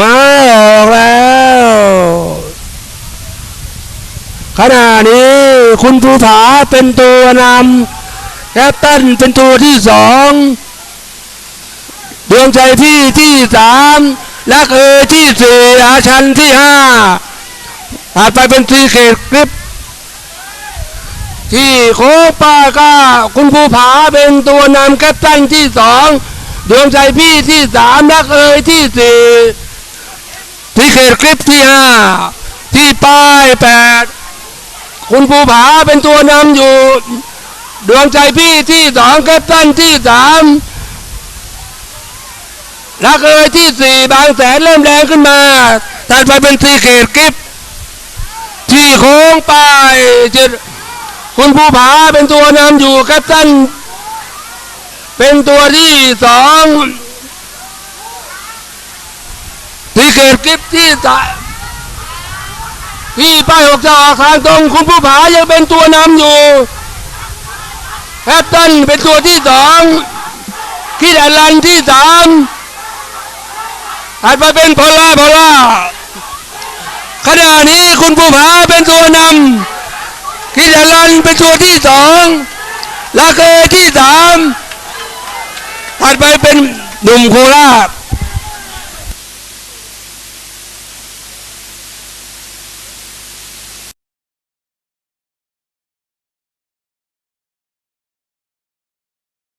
มาออกแล้ว ขณะนี้คุณภูผาเป็นตัวนำแคปตันเป็นตัวที่สองดวงใจพี่ที่สามและเออที่สี่อาชันที่ห้าถัดไปเป็นซีเกตกริป ที่โคป้าก็คุณภูผาเป็นตัวนำแคปตันที่สองดวงใจพี่ที่สามนักเอยที่สี่ ที่เขตคลิปที่ห้าที่ป้ายแปดคุณภูผาเป็นตัวนำอยู่ ดวงใจพี่ที่สองแคปตันที่สามนักเอยที่สี่บางแสนเริ่มแรงขึ้นมาถัดไปเป็นที่เขตคลิป ที่โค้งป้ายจุดคุณภูผาเป็นตัวนำอยู่ครับท่านเป็นตัวที่สอง ที่เกิดคลิปที่ที่ป้ายหกจะออกทางตรงคุณภูผายังเป็นตัวนำอยู่แคปตันเป็นตัวที่สองคิดแอลันที่สามถัดไปเป็นพอลล่าพอลล่าขณะนี้คุณภูผาเป็นตัวนำคิดแอลันเป็นตัวที่สองลาเกที่สามถัดไปเป็นหนุ่มโคราช